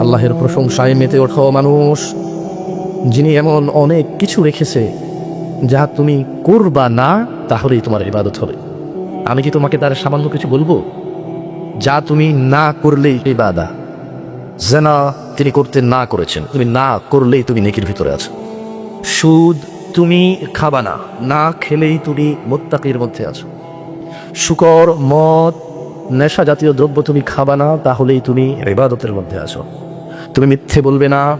আল্লাহের প্রশংসায় মেতে ওঠো মানুষ, যিনি এমন অনেক কিছু রেখেছে যা তুমি করবা না, তাহলেই তোমার ইবাদত হবে। আমি কি তোমাকে তার সামান্য কিছু বলব? যা তুমি না করলেই ইবাদা। জেনা তিনি করতে না করেছেন। তুমি না করলেই তুমি নেকির ভিতরে আছো। সুদ তুমি খাবা না। না খেলেই তুমি মোত্তাকির মধ্যে আছো। শুকর, মদ নেশা জাতীয় দ্রব্য তুমি খাবা না, তাহলেই তুমি ইবাদতের মধ্যে আছো। তুমি মিথ্যে বলবে না।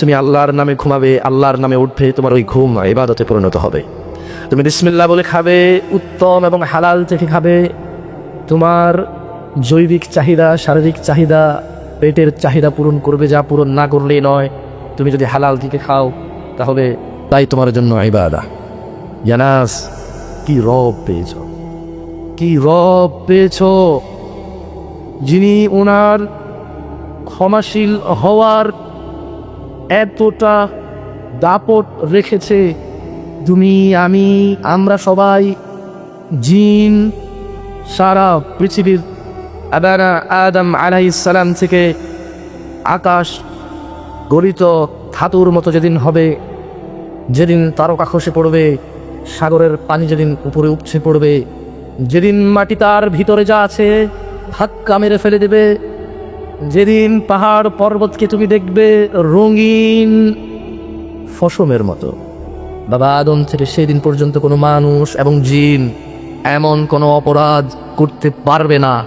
তুমি আল্লাহর নামে ঘুমাবে, আল্লাহর নামে উঠবে, তোমার ওই ঘুম ইবাদতে পরিণত হবে। তুমি বিসমিল্লাহ বলে খাবে, উত্তম এবং হালাল থেকে খাবে। তোমার জৈবিক চাহিদা, শারীরিক চাহিদা, পেটের চাহিদা পূরণ করবে, যা পূরণ না করলেই নয়। তুমি যদি হালাল থেকে খাও, তাহলে তাই তোমার জন্য ইবাদা। জানাস কি রব পেয়েছ? কি রব পেয়েছ? যিনি ওনার ক্ষমাশীল হওয়ার এতটা দাপট রেখেছে তুমি, আমি, আমরা সবাই, জিন সারা পৃথিবীর আদানা আদম আলাইসালাম থেকে আকাশ গলিত ধাতুর মতো যেদিন হবে, যেদিন তারকা খসে পড়বে, সাগরের পানি যেদিন উপরে উপছে পড়বে, যেদিন মাটি তার ভিতরে যা আছে ধাক্কা মেরে ফেলে দেবে যেদিন পাহাড় পর্বতকে তুমি দেখবে রঙিন ফসমের মতো। বাবা আদম থেকে সেদিন পর্যন্ত কোনো মানুষ এবং জিন এমন কোনো অপরাধ করতে পারবে না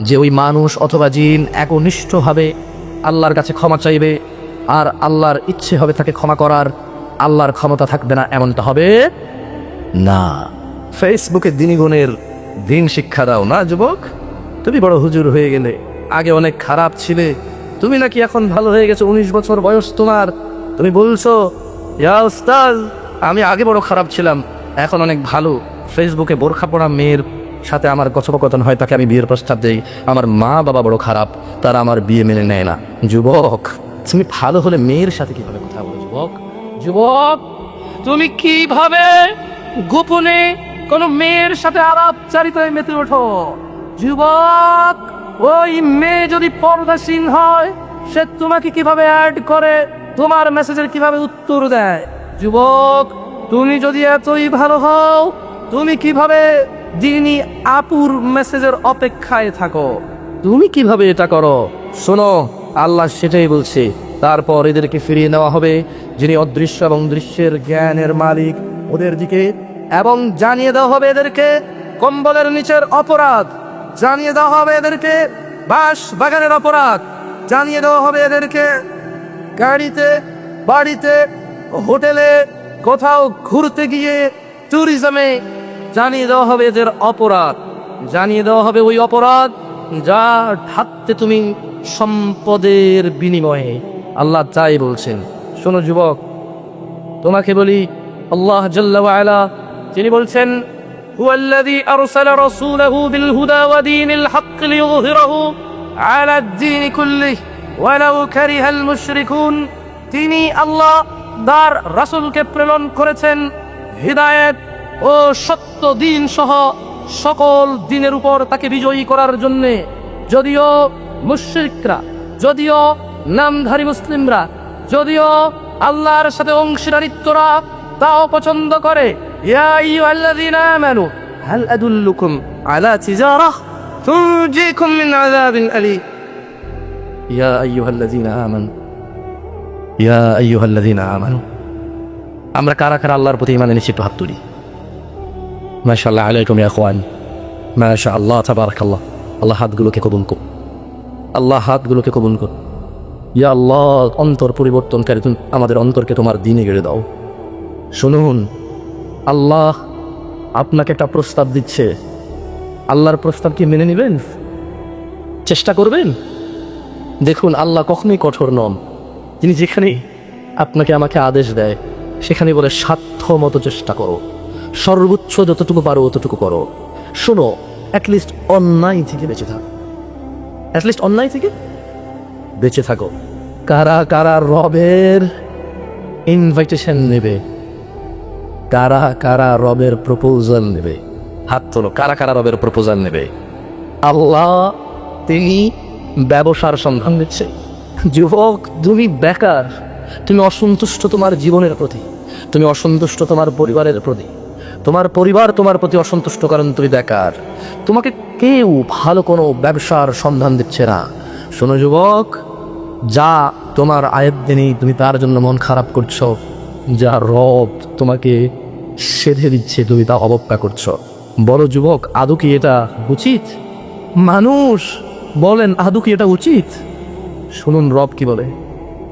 যে ওই মানুষ অথবা জিন একনিষ্ঠভাবে আল্লাহর কাছে ক্ষমা চাইবে আর আল্লাহর ইচ্ছে হবে তাকে ক্ষমা করার। আল্লাহর ক্ষমতা থাকবে না, এমনটা হবে না। ফেসবুকে দিনীগুণের দিন শিক্ষা দাও না, যুবক। তুমি বড় হুজুর হয়ে গেলে আগে অনেক খারাপ ছিলে। তুমি নাকি এখন ভালো হয়ে গেছো, উনিশ বছর বয়স তোমার। তুমি বলছো, ইয়া উস্তাদ, আমি আগে বড় খারাপ ছিলাম, এখন অনেক ভালো। ফেসবুকে বোরখা পড়া মেয়ের সাথে আমার কথোপকথন হয়, তাকে আমি বিয়ের প্রস্তাব দিই। আমার মা বাবা বড় খারাপ, তারা আমার বিয়ে মেনে নেয় না। যুবক, তুমি ভালো হলে মেয়ের সাথে কীভাবে কথা বলো যুবক? যুবক, তুমি কীভাবে গোপনে কোন মেয়ের সাথে আলাপচারিতায় মেতে ওঠো? যুবক ওই মেয়ে যদি পর্দাসীন হয়, সে তোমাকে কীভাবে অ্যাড করে? তোমার মেসেজের কীভাবে উত্তর দেয়? যুবক, তুমি যদি এতই ভালো হও, তুমি কীভাবে দিনই আপুর মেসেজের অপেক্ষায় থাকো? তুমি কীভাবে এটা করো? শোনো, আল্লাহ সেটাই বলছে। তারপর এদেরকে ফিরিয়ে নেওয়া হবে, যিনি অদৃশ্য এবং দৃশ্যের জ্ঞানের মালিক, ওদের দিকে। এবং জানিয়ে দেওয়া হবে এদেরকে কম্বলের নিচের অপরাধ। জানিয়ে দেওয়া হবে এদেরকে বাস বাগানের অপরাধ। জানিয়ে দেওয়া হবে এদেরকে গাড়িতে, বাড়িতে, হোটেলে, কোথাও ঘুরতে গিয়ে ট্যুরিজমে জানিয়ে দেওয়া হবে এদের অপরাধ। জানিয়ে দেওয়া হবে ওই অপরাধ যা ঢাকতে তুমি সম্পদের বিনিময়ে। আল্লাহ তাই বলছেন। শোনো যুবক, তোমাকে বলি, আল্লাহ জাল্লা তিনি বলছেন هو الذي أرسل رسوله بالهدى ودين الحق ليظهره على الدين كله ولو كره المشركون তিনি আল্লাহ দার রাসূলকে প্রেরণ করেছেন হৃদায়ত ও সত্য দিন সহ সকল দিনের উপর তাকে বিজয়ী করার জন্যে যদিও মুশ্রিকরা যদিও নামধারী মুসলিমরা যদিও আল্লাহর সাথে অংশীদারিত্বরা তাও পছন্দ করে ইয়া আইয়ুহাল্লাযীনা আমানু হাল আদুল্লুকুম আলা তিজারাহ তুনজিকুম মিন আযাবিন আলীম ইয়া আইয়ুহাল্লাযীনা আমানু ইয়া আইয়ুহাল্লাযীনা আমানু আমরা কারা কারা আল্লাহর প্রতি ইমান এনেছি একটু হাত তুলি। মাশাআল্লাহ আলাইকুম ইয়া ইখওয়ান মাশাআল্লাহ, তাবারাকাল্লাহ। আল্লাহ হাতগুলোকে কবুল করুন। আল্লাহ হাতগুলোকে কবুল কর ইয়া আল্লাহ, অন্তর পরিবর্তনকারী তুমি আমাদের অন্তরকে তোমার দিনে গেড়ে দাও। শুনুন। আল্লাহ আপনাকে একটা প্রস্তাব দিচ্ছে। আল্লাহর প্রস্তাব কি মেনে নেবেন? চেষ্টা করবেন? দেখুন, আল্লাহ কখনোই কঠোর নন। তিনি যেখানে আপনাকে আমাকে আদেশ দেয় সেখানে বলে, সাধ্য মতো চেষ্টা করো। সর্বোচ্চ যতটুকু পারো, অতটুকু করো। শোনো অ্যাটলিস্ট অন্যায় থেকে বেঁচে থাকো। অ্যাটলিস্ট অন্যায় থেকে বেঁচে থাকো। কারা কারা রবের ইনভাইটেশন নেবে? কারা কারা রবের প্রপোজাল নেবে? হাত তোলো কারা কারা রবের প্রপোজাল নেবে? আল্লাহ তিনি ব্যবসার সন্ধান দিচ্ছে। যুবক তুমি বেকার তুমি অসন্তুষ্ট তোমার জীবনের প্রতি তুমি অসন্তুষ্ট তোমার পরিবারের প্রতি তোমার পরিবার তোমার প্রতি অসন্তুষ্ট কারণ তুমি বেকার। তোমাকে কেউ ভালো কোনো ব্যবসার সন্ধান দিচ্ছে না। শোনো যুবক যা তোমার আয়ত্তে নেই তুমি তার জন্য মন খারাপ করছ যা রব তোমাকে সেধে দিচ্ছে তুমি তা অবজ্ঞা করছো বড় যুবক আদৌ কি এটা উচিত মানুষ বলেন আদৌ কি এটা উচিত শুনুন রব কি বলে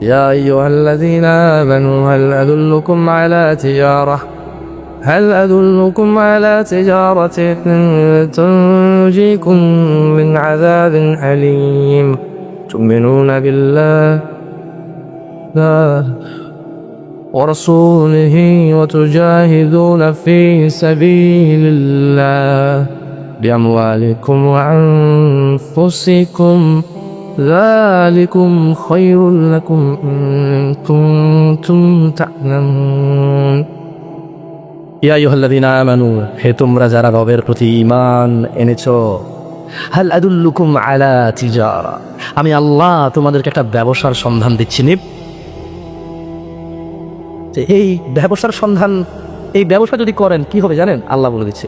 يا أيها الذين آمنوا هل أدلكم على تجارة هل أدلكم على تجارة تنجيكم من عذاب أليم تؤمنون بالله ورسوله وتجاهدون في سبيل الله بأموالكم وأنفسكم ذلكم خير لكم إن كنتم تعلمون ইয়া ইউহাল্লাযীনা আমানু হে তোমরা যারা রবের প্রতি ঈমান এনেছো হাল আদুল্লুকুম আলা তিজারা আমি আল্লাহ তোমাদেরকে একটা ব্যবসার সন্ধান দিচ্ছি নিপ যে এই ব্যবসার সন্ধান, এই ব্যবসা যদি করেন, কি হবে জানেন? আল্লাহ বলে দিচ্ছে।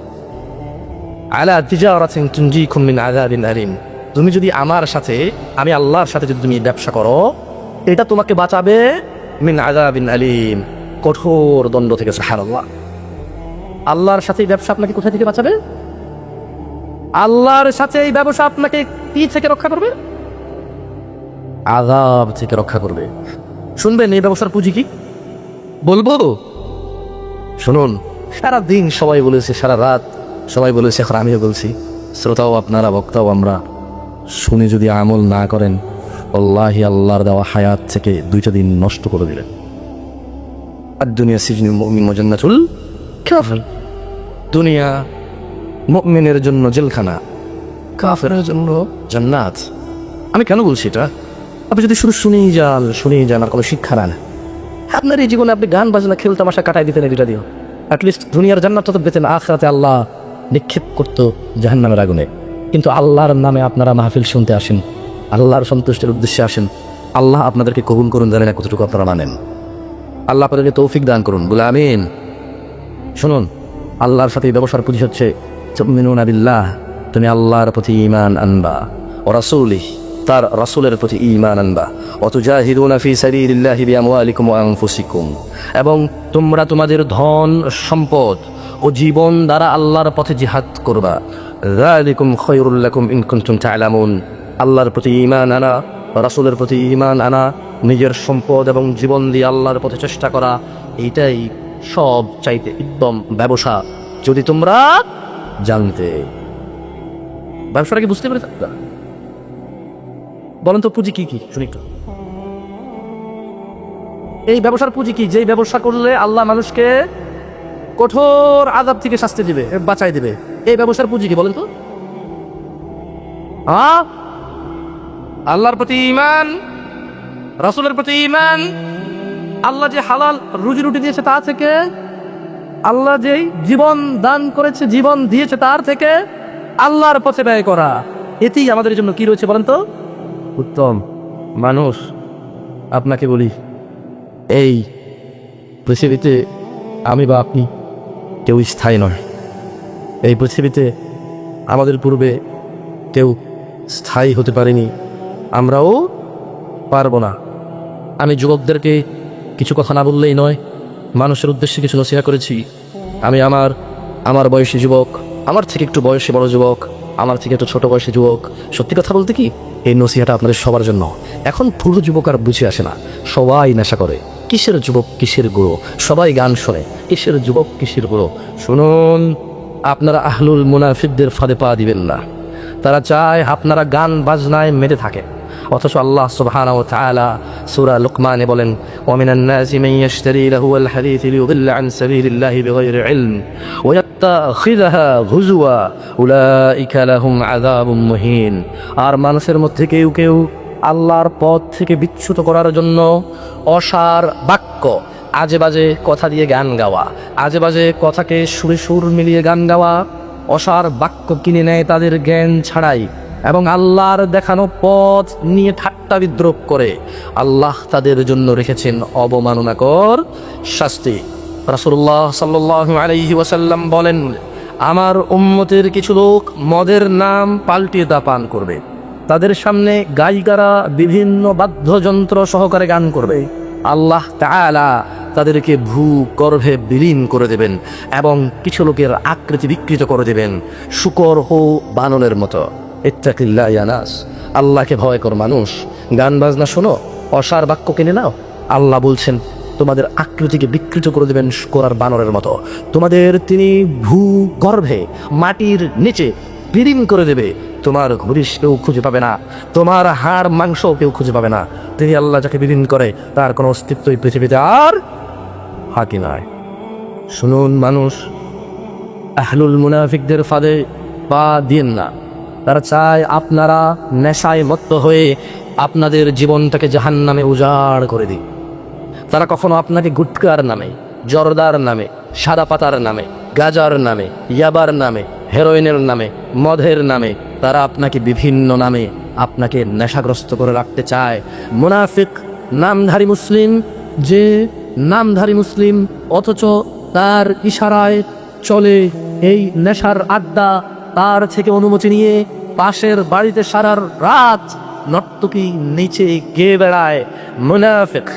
আলা তিজারাতিন তুনজিকুম মিন আযাবিন আলিম। তুমি যদি আমার সাথে, আমি আল্লাহর সাথে যদি তুমি ব্যবসা করো, এটা তোমাকে বাঁচাবে মিন আযাবিন আলিম, কঠোর দণ্ড থেকে, সুবহানাল্লাহ। আল্লাহর সাথে এই ব্যবসা আপনাকে কোথা থেকে বাঁচাবে? আল্লাহর সাথে এই ব্যবসা আপনাকে কি থেকে রক্ষা করবে? আজাব থেকে রক্ষা করবে। শুনবেন, এই ব্যবসার পুঁজি কি? বলব? শুনুন সারা দিন সবাই বলেছে সারা রাত সবাই বলেছে, এখন আমিও বলছি, শ্রোতাও আপনারা, বক্তাও আমরা, শুনে যদি আমল না করেন, আল্লাহি আল্লাহর দেওয়া হায়াত থেকে দুইটা দিন নষ্ট করে দিলেন। আর দুনিয়া সিজনি মজান্নাতুল কাফের। দুনিয়া মুমিনের জন্য জেলখানা, কাফেরের জন্য জান্নাত। আমি কেন বলছি এটা? আপনি যদি শুধু শুনেই যান শুনেই যান, আর কোনো শিক্ষা নেন। আপনার এই জীবনে আপনি গান বাজনা, খেল তামাশা কাটাই দিতেন এটা দিও অ্যাটলিস্ট দুনিয়ার জান্নাত তো পেতেন, আখরাতে আল্লাহ নিক্ষেপ করতো জাহান্নামের আগুনে। কিন্তু আল্লাহর নামে আপনারা মাহফিল শুনতে আসেন, আল্লাহর সন্তুষ্টের উদ্দেশ্যে আসেন। আল্লাহ আপনাদেরকে কবুল করুন জানেন কতটুকু আপনারা মানেন। আল্লাহ আপনাদেরকে তৌফিক দান করুন, বলে আমিন। শুনুন, আল্লাহর সাথে ব্যবসার পুঁজি হচ্ছে তুমি আল্লাহর প্রতি ইমান আনবা, ও রাসূলি তার রাসুলের প্রতি ইমান আনবা। অতুজাহিদুনা ফি সাবিলিল্লাহি বিআমওয়ালিকুম ওয়া আনফুসিকুম। এবং তোমরা তোমাদের ধন, সম্পদ ও জীবন দ্বারা আল্লাহর পথে জিহাদ করবা। যালিকুম খায়রুল লাকুম ইন কুনতুম তা'লামুন আল্লাহর প্রতি ঈমান আনা, রাসূলের প্রতি ঈমান আনা, নিজের সম্পদ এবং জীবন দিয়ে আল্লাহর পথে চেষ্টা করা, এইটাই সব চাইতে উত্তম ব্যবসা। যদি তোমরা জানতে ব্যবসাটা কি বুঝতে পেরে থাকতা বলেন তো পুঁজি কি কি? শুনি একটু। এই ব্যবসার পুঁজি কি? যেই ব্যবসা করলে আল্লাহ মানুষকে কঠোর আজাব থেকে শাস্তি দিবে বাঁচাই দিবে। এই ব্যবসার পুঁজি কি বলেন তো? আ? আল্লাহর প্রতি ইমান রাসূলের প্রতি ইমান আল্লাহ যে হালাল রুজি রুটি দিয়েছে তা থেকে, আল্লাহ যেই জীবন দান করেছে, জীবন দিয়েছে তার থেকে আল্লাহর পথে ব্যয় করা। এতেই আমাদের জন্য কি রয়েছে বলেন তো? উত্তম মানুষ, আপনাকে বলি, এই পৃথিবীতে আমি বা আপনি কেউ স্থায়ী নয়। এই পৃথিবীতে আমাদের পূর্বে কেউ স্থায়ী হতে পারেনি, আমরাও পারব না। আমি যুবকদেরকে কিছু কথা না বললেই নয়, মানুষের উদ্দেশ্যে কিছু নসিহা করেছি। আমি আমার আমার বয়সী যুবক, আমার থেকে একটু বয়সী বড় যুবক, আমার থেকে একটু ছোট বয়সী যুবক, সত্যি কথা বলতে কি? এই নসিহাটা আপনাদের সবার জন্য। এখন পুরো যুবক আর বুঝে আসে না। সবাই নেশা করে। কিসের যুবক কিসের গুঁড়ো? সবাই গান শোনে। কিসের যুবক কিসের গুঁড়ো? শুনুন, আপনারা আহলুল মুনাফিকদের ফাঁদে পা দিবেন না। তারা চায় আপনারা গান বাজনায় মেতে থাকে। অথচ আল্লাহ সুবহানাহু তাআলা সূরা লুকমানে বলেন ওয়া মিনান নাসি মান ইয়াশতারি লাহু আল হাদিথ লিয়ুদিল্লা আন সাবিলিল্লাহি বিগাইরি ইলম ওয়া ইয়াত্তাখিযাহা হুজুয়া আর মানুষের মধ্যে কেউ কেউ আল্লাহর পথ থেকে বিচ্যুত করার জন্য অসার বাক্য, আজে বাজে কথা দিয়ে গান গাওয়া, আজে বাজে কথাকে সুরে সুর মিলিয়ে গান গাওয়া, অসার বাক্য কিনে নেয় তাদের জ্ঞান ছাড়াই এবং আল্লাহর দেখানো পথ নিয়ে ঠাট্টা বিদ্রোপ করে। আল্লাহ তাদের জন্য রেখেছেন অবমাননাকর শাস্তি। রাসূলুল্লাহ সাল্লাল্লাহু আলাইহি ওয়াসাল্লাম বলেন আমার উম্মতের কিছু লোক মদের নাম পাল্টিয়ে দা পান করবে। তাদের সামনে গায়িকারা বিভিন্ন বাদ্যযন্ত্র সহকারে গান করবে। আল্লাহ তাআলা তাদেরকে ভূ গর্ভে বিলীন করে দেবেন এবং কিছু লোকের আকৃতি বিকৃত করে দেবেন। শুকর হো বাননের মতো। ইত্তাকিল্লা ইয়ানাস আল্লাহকে ভয় কর মানুষ। গান বাজনা শোনো। অসার বাক্য কিনে নাও। আল্লাহ বলছেন তোমাদের আকৃতিকে বিকৃত করে দেবেন শুকর আর বানরের মতো। তোমাদের তিনি ভূ গর্ভে মাটির নিচে বিলীন করে দেবে। তোমার হরিশ কেউ খুঁজে পাবে না। তোমার হাড় মাংস কেউ খুঁজে পাবে না। তিনি আল্লাহ যাকে বিলীন করে, তার কোনো অস্তিত্ব এই পৃথিবীতে আর হাকি নয় শুনুন মানুষ, আহলুল মুনাফিকদের ফাঁদে পা দিন না। তারা চায় আপনারা নেশায় মত্ত হয়ে আপনাদের জীবনটাকে জাহান নামে উজাড় করে দিন তারা কখনো আপনাকে গুটকার নামে, জরদার নামে সাদা পাতার নামে, গাজার নামে, ইয়াবার নামে, হেরোইনের নামে, মদের নামে, তারা আপনাকে বিভিন্ন নামে আপনাকে নেশাগ্রস্ত করে রাখতে চায়। মুনাফিক, নামধারী মুসলিম, যে নামধারী মুসলিম, অথচ তার ইশারায় চলে এই নেশার আড্ডা, তার থেকে অনুমতি নিয়ে পাশের বাড়িতে সারার রাত নর্তকী নিচে গেয়ে বেড়ায়। মুনাফিক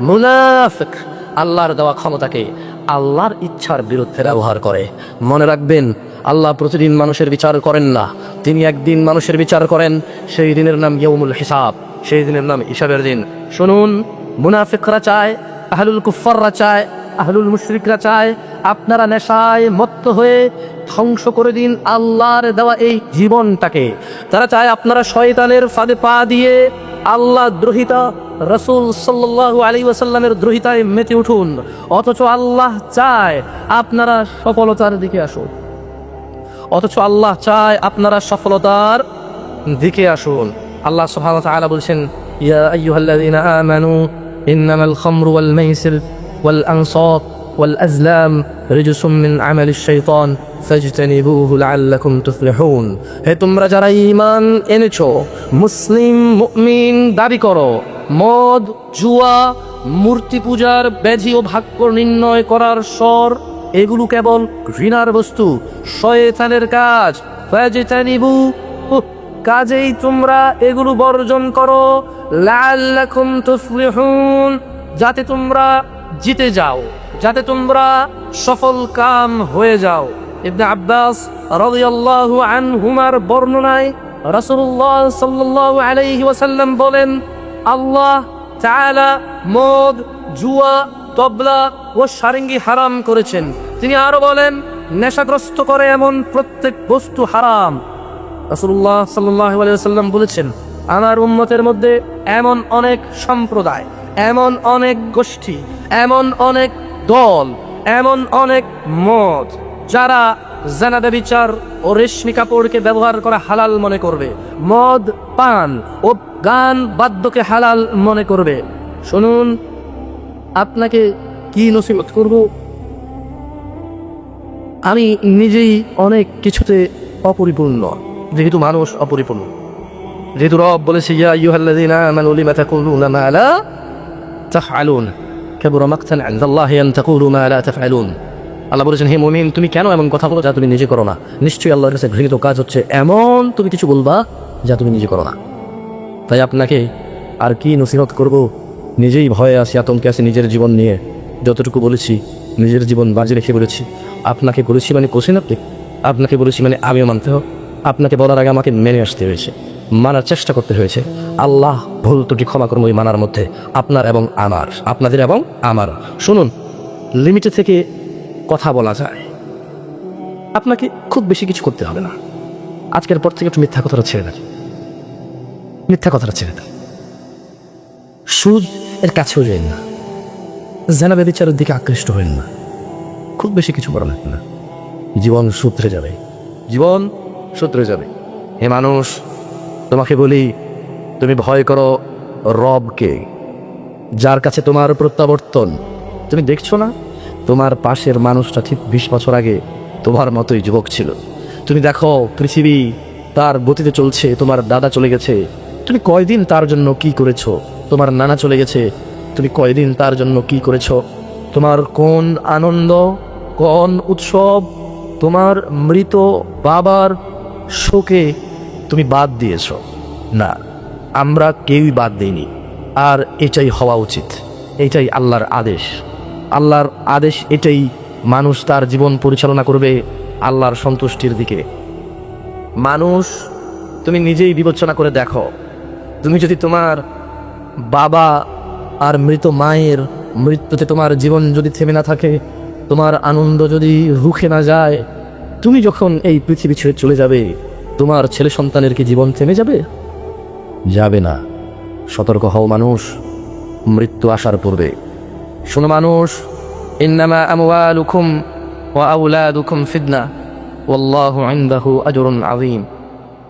মুনাফিক, আল্লাহর দেওয়া ক্ষমতাকে আল্লাহর ইচ্ছার বিরুদ্ধে ব্যবহার করে। মনে রাখবেন, আল্লাহ প্রতিদিন মানুষের বিচার করেন না। তিনি একদিন মানুষের বিচার করেন, সেই দিনের নাম ইয়ৌমুল হিসাব, সেই দিনের নাম হিসাবের দিন। শুনুন, মুনাফিকরা চায়, আহলুল কুফাররা চায়, আহলুল মুশরিকরা চায়, আপনারা নেশায় মত্ত হয়ে ধ্বংস করে দিন আল্লাহর দেওয়া এই জীবনটাকে। তারা চায় আপনারা শয়তানের ফাঁদে পা দিয়ে আল্লাহ দ্রোহিতা, রসুল সাল্লাল্লাহু আলী ওয়াসাল্লামের দ্রোহিতায় মেতে উঠুন। অথচ আল্লাহ চায় আপনারা সফলতার দিকে আসুন। অথচ আল্লাহ চায় আপনারা সফলতার দিকে আসুন। আল্লাহ সুবহানাহু ওয়া বলছেন, ইয়া আইয়ুহাল্লাযীনা আমানু, ইন্নামাল খামরু ওয়াল মাইসির ওয়াল আনসাব আজলাম রিজসুম মিন আমালিশ শাইতান ফাজতানিবুহু লাআল্লাকুম তুফলিহুন হে তোমরা যারা ঈমান এনেছো, মুসলিম, মুমিন, দাবি করো, মদ, জুয়া, মূর্তি পূজার ব্যাধি ও ভাগ্য নির্ণয় করার স্বর, এগুলো কেবল ঘৃণার বস্তু, শয়তানের কাজ। ফাজতানিবু কাজেই তোমরা এগুলো বর্জন করো লাল লাআল্লাকুম তুফলিহুন, যাতে তোমরা জিতে যাও। যাতে তোমরা সফল কাম হয়ে যাও। ইবনে আব্বাস রাদিয়াল্লাহু আনহুমার বর্ণনায় রাসূলুল্লাহ সাল্লাল্লাহু আলাইহি ওয়াসাল্লাম বলেন, আল্লাহ তাআলা মদ, জুয়া, তবলা ও সারেঙ্গি হারাম করেছেন। তিনি আরও বলেন, নেশাগ্রস্ত করে এমন প্রত্যেক বস্তু হারাম। রাসূলুল্লাহ সাল্লাল্লাহু আলাইহি ওয়াসাল্লাম বলেছেন, আমার উম্মতের মধ্যে এমন অনেক সম্প্রদায়, এমন অনেক গোষ্ঠী, এমন অনেক দল, এমন অনেক মত যারা জানাদা বিচার ও রেশমি কাপড়কে ব্যবহার করা হালাল মনে করবে। মদ, পান ও গান বাদ্যকে হালাল মনে করবে। শুনুন, আপনাকে কি নসিবত করব? আমি নিজেই অনেক কিছুতে অপরিপূর্ণ, যেহেতু মানুষ অপরিপূর্ণ। যেহেতু রব বলেছে, ইয়া আইয়ুহাল্লাযীনা আমানু, লিমা তাকুলুনা মা লা তাফআলুন? কাবুরা মাকতান ইনদাল্লাহি আন তাকুলু মা লা তাফআলুন আল্লাহ বলেছেন, হে মুমিন, তুমি কেন এমন কথা বলো যা তুমি নিজে করো না? নিশ্চয়ই আল্লাহর কাছে ঘৃণিত কাজ হচ্ছে এমন তুমি কিছু বলবা যা তুমি নিজে করো না। তাই আপনাকে আর কি নসিহত করব? নিজেই ভয়ে আসি আতঙ্কে আসি নিজের জীবন নিয়ে। যতটুকু বলেছি, নিজের জীবন বাজি রেখে বলেছি। আপনাকে বলেছি মানে কোশিন আপনি। আপনাকে বলেছি মানে আমিও মানতে হোক আপনাকে বলার আগে আমাকে মেনে আসতে হয়েছে। মানার চেষ্টা করতে হয়েছে। আল্লাহ ভুল ত্রুটি ক্ষমা এই মানার মধ্যে। আপনার এবং আমার। আপনাদের এবং আমার। শুনুন লিমিটে থেকে কথা বলা যায়। আপনাকে খুব বেশি কিছু করতে হবে না। আজকের পর থেকে একটু মিথ্যা কথাটা ছেড়ে দেন। মিথ্যা কথাটা ছেড়ে দেন। সুদ এর কাছেও যাই না। জেনা বেবিচারের দিকে আকৃষ্ট হইন না। খুব বেশি কিছু করা লাগবে না। জীবন সূত্রে যাবে। জীবন সূত্রে যাবে। হে মানুষ তোমাকে বলি, তুমি ভয় করো রবকে, যার কাছে তোমার প্রত্যাবর্তন। তুমি দেখছ না? তোমার পাশের মানুষটা ঠিক বিশ বছর আগে তোমার মতোই যুবক ছিল। তুমি দেখো, পৃথিবী তার গতিতে চলছে, তোমার দাদা চলে গেছে। তুমি কয়দিন তার জন্য কি করেছ? তোমার নানা চলে গেছে। তুমি কয়দিন তার জন্য কি করেছ? তোমার কোন আনন্দ, কোন উৎসব, তোমার মৃত বাবার শোকে তুমি বাদ দিয়েছ। না, আমরা কেউই বাদ দিইনি। আর এটাই হওয়া উচিত। এটাই আল্লাহর আদেশ। আল্লাহর আদেশ এটাই মানুষ তার জীবন পরিচালনা করবে আল্লাহর সন্তুষ্টির দিকে। মানুষ, তুমি নিজেই বিবেচনা করে দেখো। তুমি যদি তোমার বাবা আর মৃত মায়ের মৃত্যুতে তোমার জীবন যদি থেমে না থাকে, তোমার আনন্দ যদি রুখে না যায়, তুমি যখন এই পৃথিবী ছেড়ে চলে যাবে তোমার ছেলে সন্তানের কি জীবন থেমে যাবে? যাবে না। সতর্ক হও মানুষ। মৃত্যু আসার পূর্বে। শোনো মানুষ, ইন্নামা ওয়া ইনদাহু আজরুন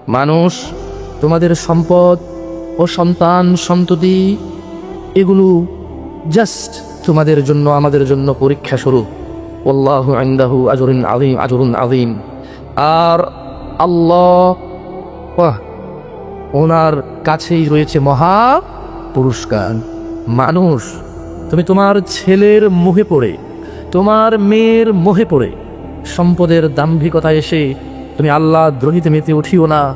মানুষ, তোমাদের সম্পদ ও সন্তান সন্ততি, এগুলো জাস্ট তোমাদের জন্য, আমাদের জন্য পরীক্ষা স্বরূপ। আজরুন আজরুন আর আল্লাহ। ওনার কাছেই রয়েছে মহা পুরস্কার। মানুষ, তুমি তোমার ছেলের মোহে পড়ে, তোমার মেয়ের মোহে পড়ে, সম্পদের দাম্ভিকতা এসে তুমি আল্লাহ দ্রোহিতে মেতে উঠিও না।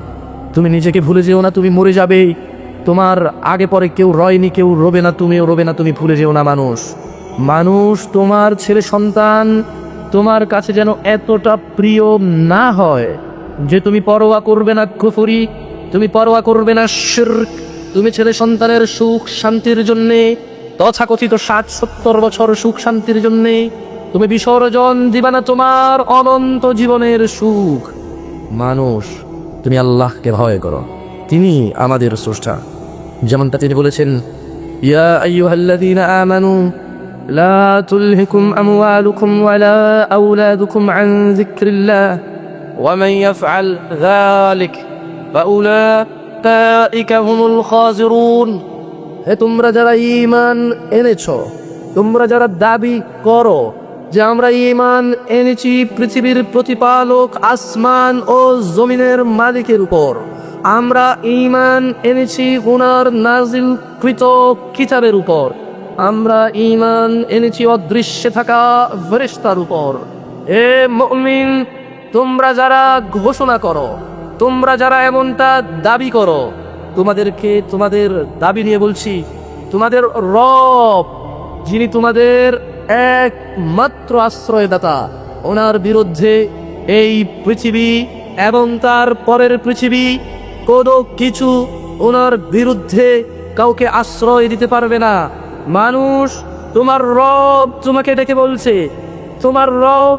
তুমি নিজেকে ভুলে যেও না, তুমি মরে যাবে। তোমার আগে পরে কেউ রয়নি, কেউ রবে না, তুমিও রবে না, তুমি ভুলে যেও না মানুষ। মানুষ, তোমার ছেলে সন্তান, তোমার কাছে যেন এতটা প্রিয় না হয় যে তুমি পরোয়া করবে না কুফরি, তুমি পরোয়া করবে না শিরক, তুমি ছেলে সন্তানের সুখ শান্তির জন্যে, তথাকথিত ষাট সত্তর বছর সুখ শান্তির জন্যে, তুমি বিসর্জন দিবা না তোমার অনন্ত জীবনের সুখ। মানুষ, তুমি আল্লাহকে ভয় করো। তিনি আমাদের স্রষ্টা। যেমনটা তিনি বলেছেন, ইয়া আইয়ুহাল্লাযীনা আমানু, লা তুলহিকুম আমওয়ালুকুম ওয়ালা আওলাদুকুম আন যিকরিল্লাহ। মান ইয়াফআল যালিক ফাউলাইকা হুমুল খাসিরুন হে তোমরা যারা ঈমান এনেছো, তোমরা যারা দাবি করো যে আমরা ঈমান এনেছি পৃথিবীর প্রতিপালক আসমান ও জমিনের মালিকের উপর, আমরা ঈমান এনেছি ওনার নাজিলকৃত কিতাবের উপর, আমরা ঈমান এনেছি অদৃশ্যে থাকা ফেরেশতার উপর। এ মুমিন তোমরা যারা ঘোষণা করো, তোমরা যারা এমনটা দাবি করো, তোমাদেরকে তোমাদের দাবি নিয়ে বলছি, তোমাদের রব, যিনি তোমাদের একমাত্র আশ্রয়দাতা, ওনার বিরুদ্ধে এই পৃথিবী এবং তার পরের পৃথিবী কোনো কিছু ওনার বিরুদ্ধে কাউকে আশ্রয় দিতে পারবে না। মানুষ, তোমার রব তোমাকে ডেকে বলছে, তোমার রব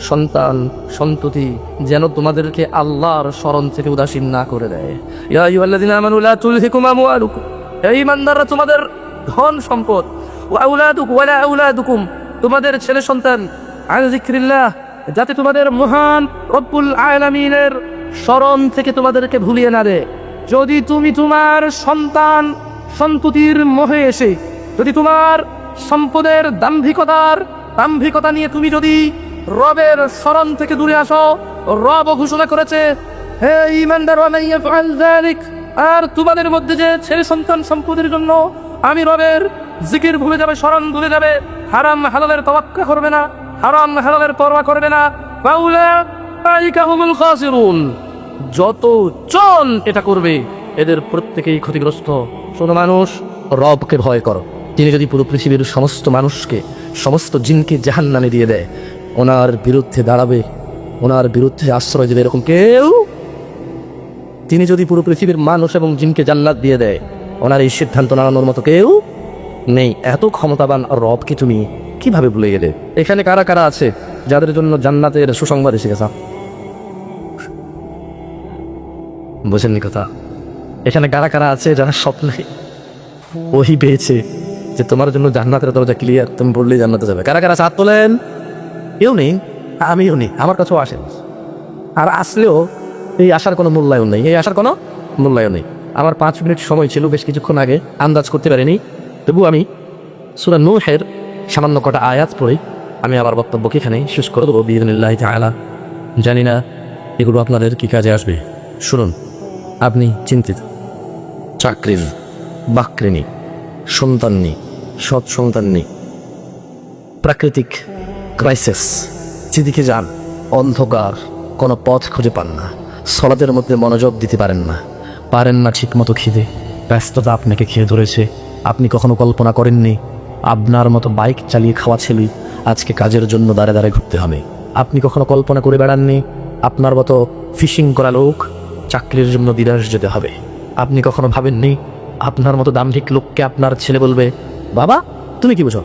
সন্তান, সন্ততি যেন তোমাদেরকে আল্লাহর স্মরণ থেকে উদাসীন না করে দেয়। তোমাদের ধন সম্পদ। তোমাদের ছেলে সন্তান যাতে তোমাদের মহান রব্বুল আলামিনের স্মরণ থেকে তোমাদেরকে ভুলিয়ে না দেয়। যদি তুমি তোমার সন্তান, সন্ততির মোহে এসে, যদি তোমার সম্পদের দাম্ভিকতার দাম্ভিকতা নিয়ে তুমি যদি রবের স্মরণ থেকে দূরে আসো। রব ঘোষণা করেছে, হে ইমানদার মান আর তোমাদের মধ্যে যে ছেলে সন্তান সম্পদের জন্য আমি রবের জিকির ভুলে যাবে, স্মরণ ভুলে যাবে, হারাম হালালের তওয়াক্কা করবে না, হারাম হালালের পরোয়া করবে না। যত চল এটা করবে, এদের প্রত্যেকেই ক্ষতিগ্রস্ত। শোনো মানুষ, রবকে ভয় করো। তিনি যদি পুরো পৃথিবীর সমস্ত মানুষকে, সমস্ত জিনকে জাহান নামে দিয়ে দেয় ওনার বিরুদ্ধে দাঁড়াবে, ওনার বিরুদ্ধে আশ্রয় দেবে এরকম কেউ? তিনি যদি পুরো পৃথিবীর মানুষ এবং জিনকে জান্নাত দিয়ে দেয়, ওনার এই সিদ্ধান্ত নাড়ানোর মতো কেউ নেই। এত ক্ষমতাবান রবকে তুমি? কীভাবে ভুলে গেলে? এখানে কারা কারা আছে যাদের জন্য জান্নাতের সুসংবাদ এসে গেছে? বোঝেননি কথা? এখানে কারা কারা আছে যারা স্বপ্নে ওহি পেয়েছে যে তোমার জন্য জান্নাতের দরজা ক্লিয়ার তুমি বললেই জান্নাতে যাবে। কারা কারা সাথ তোলেন। কেউ নেই, আমিও নেই, আমার কাছেও আসেন আর আসলেও এই আসার কোনো মূল্যায়ন নেই, এই আসার কোনো মূল্যায়ন নেই। আমার পাঁচ মিনিট সময় ছিল, বেশ কিছুক্ষণ আগে আন্দাজ করতে পারিনি। তবু আমি সুরা নূহের সামান্য কটা আয়াত পড়ে, আমি আমার বক্তব্যকে এখানে শেষ করে দেবো বিদিনিল্লাহ তাআলা। জানি না এগুলো আপনাদের কি কাজে আসবে। শুনুন, আপনি চিন্তিত। চাকরি নেই বাকরি সন্তান নেই সৎ সন্তান নেই প্রাকৃতিক ক্রাইসিস। যেদিকে যান। অন্ধকার, কোনো পথ খুঁজে পান না। সলাদের মধ্যে মনোযোগ দিতে পারেন না। পারেন না ঠিক মতো খিদে। ব্যস্ততা আপনাকে খেয়ে ধরেছে। আপনি কখনো কল্পনা করেননি, আপনার মতো বাইক চালিয়ে খাওয়া ছেলে আজকে কাজের জন্য দাঁড়ে দাঁড়ে ঘুরতে হবে। আপনি কখনো কল্পনা করে বেড়াননি, আপনার মতো ফিশিং করা লোক চাকরির জন্য বিদেশ যেতে হবে। আপনি কখনো ভাবেননি, আপনার মতো দাম্ভিক লোককে আপনার ছেলে বলবে, বাবা, তুমি কি বুঝো?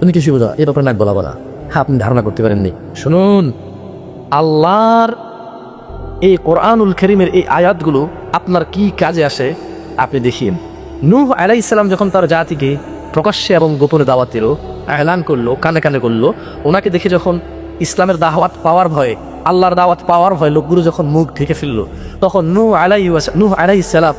তুমি কিছু বোঝো এ ব্যাপারে নাক বলাবো না। হ্যাঁ আপনি ধারণা করতে পারেননি। শুনুন, আল্লাহর এই কোরআনুল করিমের এই আয়াতগুলো আপনার কি কাজে আসে? আপনি দেখিন, নূহ আলাই ইসলাম যখন তার জাতিকে প্রকাশ্যে এবং গোপনে দাওয়াত দিল এলান করল, কানে কানে করল, ওনাকে দেখে যখন ইসলামের দাওয়াত পাওয়ার ভয়ে, আল্লাহর দাওয়াত পাওয়ার ভয়ে লোকগুলো যখন মুখ ঢেকে ফেলল, তখন নূহ আলাই নূহ আলাই ইসলাম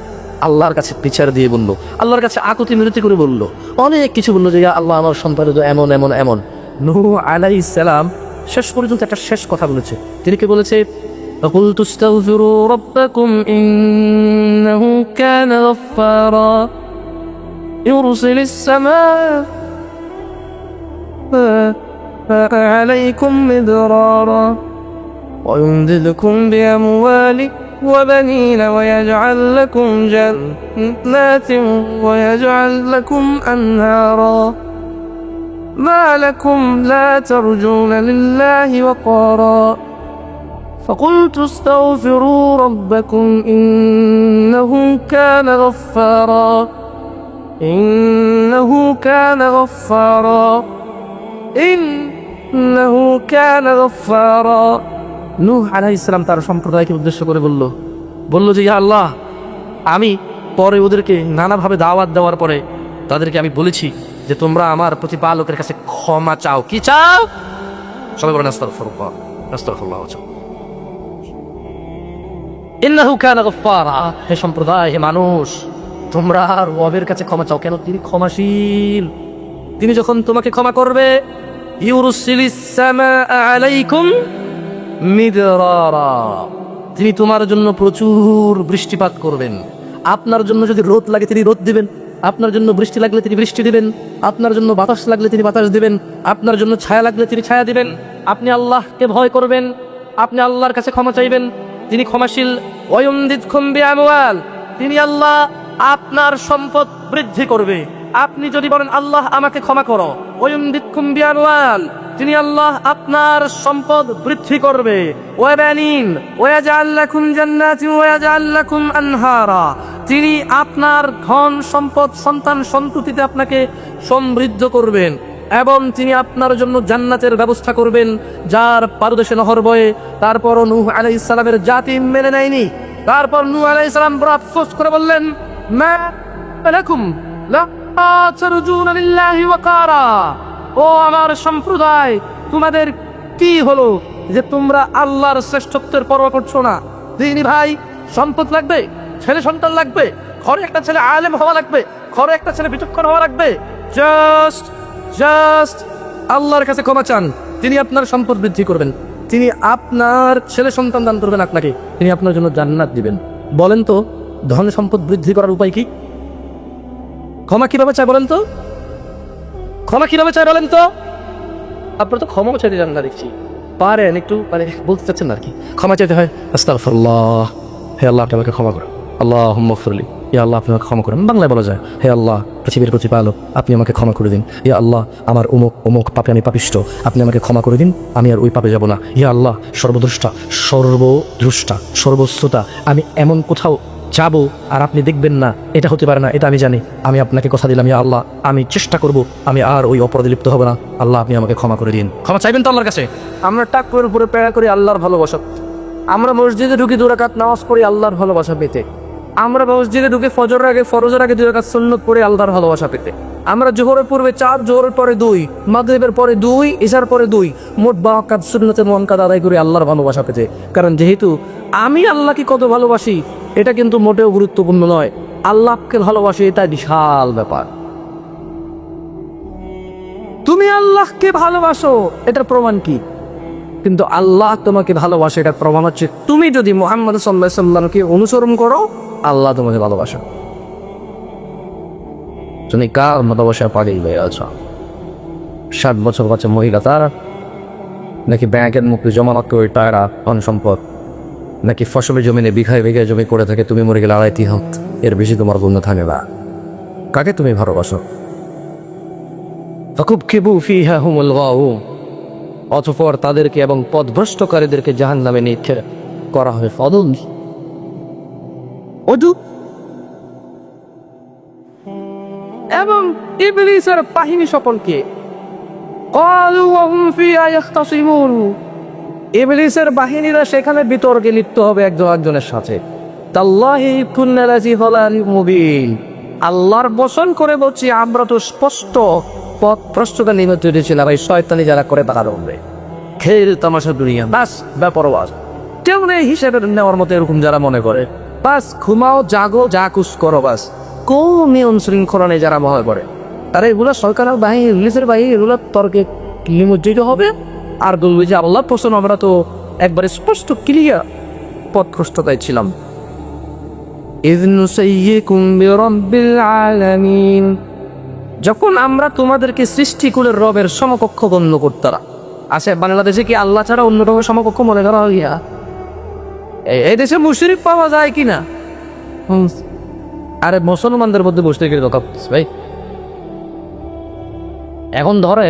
আল্লাহর কাছে বিচার দিয়ে বলল, আল্লাহর কাছে আকুতি মিনতি করে বলল, অনেক কিছু বলল যে আল্লাহ, আমার সন্তানের তো এমন এমন এমন। নূহ আলাই ইসলাম শেষ পর্যন্ত একটা শেষ কথা বলেছে তিনি কি বলেছে فقلت استغفروا ربكم إنه كان غفارا يرسل السماء عليكم مدرارا ويمددكم بأموال وبنين ويجعل لكم جنات ويجعل لكم أنهارا ما لكم لا ترجون لله وقارا فقلت استغفروا ربكم إنه كان غفارا إنه كان غفارا إنه كان غفارا নূহ আলাইহিস সালাম তার সম্প্রদায়কে উদ্দেশ্য করে বলল বলল যে ইয়া আল্লাহ আমি পরে ওদেরকে নানাভাবে দাওয়াত দেওয়ার পরে তাদেরকে আমি বলেছি যে তোমরা আমার প্রতিপালকের কাছে ক্ষমা চাও। কি চাও? সবাই বলেন, আস্তাগফিরুল্লাহ আস্তাগফিরুল্লাহ চাও ইন্নাহু কানা গফফারা। হে সম্প্রদায়, হে মানুষ, তোমরা রবের কাছে ক্ষমা চাও কেন? তিনি ক্ষমাশীল। তিনি যখন তোমাকে ক্ষমা করবে ইউরসিলিস সামা আলাইকুম মিদরারা। তিনি তোমার জন্য প্রচুর বৃষ্টিপাত করবেন। আপনার জন্য যদি রোদ লাগে, তিনি রোদ দিবেন। আপনার জন্য বৃষ্টি লাগলে তিনি বৃষ্টি দিবেন, আপনার জন্য বাতাস লাগলে তিনি বাতাস দিবেন, আপনার জন্য ছায়া লাগলে তিনি ছায়া দিবেন। আপনি আল্লাহকে ভয় করবেন, আপনি আল্লাহর কাছে ক্ষমা চাইবেন। তিনি ক্ষমাশীল অয়মদিত খুম্বি আমওয়াল তিনি আল্লাহ আপনার সম্পদ বৃদ্ধি করবে। আপনি যদি বলেন, আল্লাহ, আমাকে ক্ষমা করো। অয়মদিত খুম্বি আমওয়াল তিনি আল্লাহ আপনার সম্পদ বৃদ্ধি করবে। তিনি আপনার ধন সম্পদ, সন্তান সন্ততিতে আপনাকে সমৃদ্ধ করবেন এবং তিনি আপনার জন্য জান্নাতের ব্যবস্থা করবেন যার পারদেশে নহর বয়ে। তারপরও নূহ আলাইহিস সালামের জাতি মেনে নেয়নি। তারপর নূহ আলাইহিস সালাম বড় আফসোস করে বললেন, মা ও আমার সম্প্রদায়, তোমাদের কি হলো যে তোমরা আল্লাহর শ্রেষ্ঠত্বের পরোয়া করছ না? দিনী ভাই, সম্পদ লাগবে, ছেলে সন্তান লাগবে, ঘরে একটা ছেলে আলেম হওয়া লাগবে, ঘরে একটা ছেলে বিচক্ষণ হওয়া লাগবে। জাস্ট জাস্ট আল্লাহর কাছে ক্ষমা চান, তিনি আপনার সম্পদ বৃদ্ধি করবেন। তিনি আপনার ছেলে সন্তান দান করবেন আপনাকে, তিনি আপনার জন্য জান্নাত দিবেন। বলেন তো, ধন সম্পদ বৃদ্ধি করার উপায় কি? ক্ষমা কীভাবে চায় বলেন তো? ক্ষমা কীভাবে চায় বলেন তো? আপনারা তো ক্ষমা চাইতে জান না দেখছি। পারেন একটু মানে বলতে চাচ্ছেন না আর কি। ক্ষমা চাইতে হয়। আস্তাগফিরুল্লাহ। হে আল্লাহ, আপনি আমাকে ক্ষমা করুন। আল্লাহ ফরলি ইয়া আল্লাহ, আপনি আমাকে ক্ষমা করুন। বাংলায় বলা যায়, হে আল্লাহ, পৃথিবীর প্রতিপালক, আপনি আমাকে ক্ষমা করে দিন। ইয়া আল্লাহ, আমার অমুক অমুক পাপে আমি পাপিষ্ট। আপনি আমাকে ক্ষমা করে দিন, আমি আর ওই পাপে যাব না। ইয়া আল্লাহ, সর্বদ্রষ্টা সর্বদ্রষ্টা সর্বশ্রোতা আমি এমন কোথাও যাব আর আপনি দেখবেন না, এটা হতে পারে না, এটা আমি জানি। আমি আপনাকে কথা দিলাম আল্লাহ, আমি চেষ্টা করব, আমি আর ওই অপরাধে লিপ্ত হব না। আল্লাহ, আপনি আমাকে ক্ষমা করে দিন। ক্ষমা চাইবেন তো আল্লাহর কাছে? আমরা টাক উপরে প্যারা করি আল্লাহর ভালোবাসা। আমরা মসজিদে ঢুকি দুরাকাত নামাজ পড়ি আল্লাহর ভালোবাসা পেতে। আমরা মসজিদে ঢুকে ফজরের আগে, ফরজের আগে দুরাকাত সুন্নত পড়ে আল্লাহর ভালোবাসা পেতে। আমরা জোহরের পূর্বে চার, জোহরের পরে দুই, মাগরিবের পরে দুই, ইশার পরে দুই। মোট বাকাত সুন্নতের মনকাদ আদায় করে আল্লাহর ভালোবাসা পেতে। কারণ যেহেতু আমি আল্লাহকে কত ভালোবাসি, এটা কিন্তু মোটেও গুরুত্বপূর্ণ নয়। আল্লাহকে ভালোবাসি, এটা বিশাল ব্যাপার। তুমি আল্লাহকে ভালোবাসো, এটার প্রমাণ কি? কিন্তু আল্লাহ তোমাকে ভালোবাসে, এটার প্রমাণ হচ্ছে তুমি যদি মোহাম্মদ সাল্লাহ সাল্লামকে অনুসরণ করো, আল্লাহ তোমাকে ভালোবাসো। তুমি কার ভালোবাসা পাগল হয়ে আছো? ষাট বছর বাচ্চা মহিলা তার, নাকি ব্যাংকের জমা রাখতে ওই টাকা, ধন সম্পদ, নাকি ফসলের জমিনে বিঘায় বিঘায় জমি করে থাকে তুমি মরে গেলে আড়াইটি হাত, এর বেশি তোমার গুণ থাকে না। কাকে তুমি ভালোবাসো? ফকুব খেবু ফিহা হুমুল অতঃপর তাদেরকে এবং পথভ্রষ্টকারীদেরকে জাহান নামে নিক্ষেপ করা হয় ফদল। অজু এবং ইবলিসের বাহিনী সকলকে ইবলিসের বাহিনীরা সেখানে বিতর্কে লিপ্ত হবে একজন একজনের সাথে। আল্লাহর বসন করে বলছি, আমরা তো স্পষ্ট পথ প্রস্তুতা নিমন্ত্রিত ছিলাম এই শয়তানি যারা করে তারা রবে খেল তামাশা দুনিয়া, বাস ব্যাপার ব্যাপরবাস কেমন হিসেবে নেওয়ার মতো এরকম যারা মনে করে? বাস, ঘুমাও, জাগো, যা কুস করো, বাস। কমই অনুশৃঙ্খলা নেই যারা মহা করে। তারা এগুলো সরকার বাহিনী রিলিজের বাহিনী এগুলো তর্কে নিমজ্জিত হবে। আর বলবে যে আল্লাহ প্রশ্ন আমরা তো একবারে স্পষ্ট ক্লিয়ার পথকষ্টতায় ছিলাম। যখন আমরা তোমাদেরকে সৃষ্টিকুলের রবের সমকক্ষ গণ্য করতারা। আছে আচ্ছা, বাংলাদেশে কি আল্লাহ ছাড়া অন্য রবের সমকক্ষ মনে করা হইয়া এই দেশে মুশরিফ পাওয়া যায় কিনা? আরে মুসলমানদের মধ্যে বসতে গেলে দরকার ভাই। এখন ধরে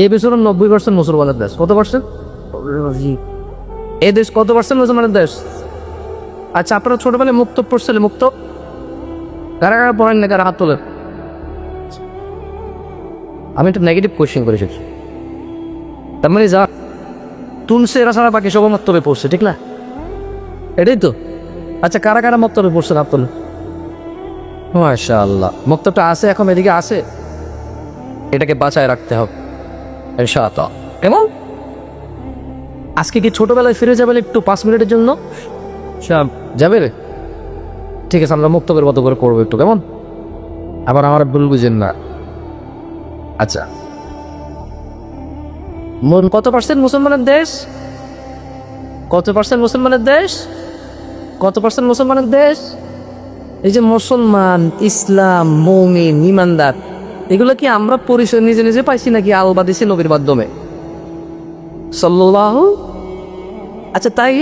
এই বছর নব্বই পার্সেন্ট মুসলমানের দেশ। কত পার্সেন্ট এই দেশ কত পার্সেন্ট মুসলমানের দেশ? আচ্ছা আপনারা ছোটবেলায় মুক্ত পড়ছিলেন মুক্ত? কারা কারা পড়েন না কারা হাত তোলেন? আমি একটা নেগেটিভ কোয়েশ্চেন করেছি। তার মানে যা তুলসে এরা ছাড়া বাকি সব মত্তবে পড়ছে ঠিক না? এটাই তো। আচ্ছা কারা কারা মত্তবে পড়ছেন হাত তোলেন মাশা আল্লাহ মক্তবটা আছে এখন এদিকে আছে? এটাকে বাঁচায় রাখতে হবে ইনশাআল্লাহ। কেমন? আজকে কি ছোটবেলায় ফিরে যাবেন একটু পাঁচ মিনিটের জন্য? যাবে রে। ঠিক আছে আমরা মুক্তবের মতো করে করব একটু কেমন? আবার আমার ভুল বুঝেন না। আচ্ছা। মন কত পার্সেন্ট মুসলমানের দেশ? কত পার্সেন্ট মুসলমানের দেশ? কত পার্সেন্ট মুসলমানের দেশ? এই যে মুসলমান, ইসলাম, মৌমিন, ইমানদার, এগুলো কি আমরা পরিচয় নিজে নিজে পাইছি নাকি আলবা দিছি নবীর মাধ্যমে? সাল্লাহ আচ্ছা তাই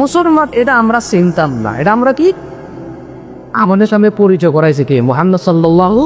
মুসলমান, এটা আমরা চিনতাম না। এটা আমরা কি আমাদের সামনে পরিচয় করাইছে কি? মোহাম্মদ সাল্লাল্লাহু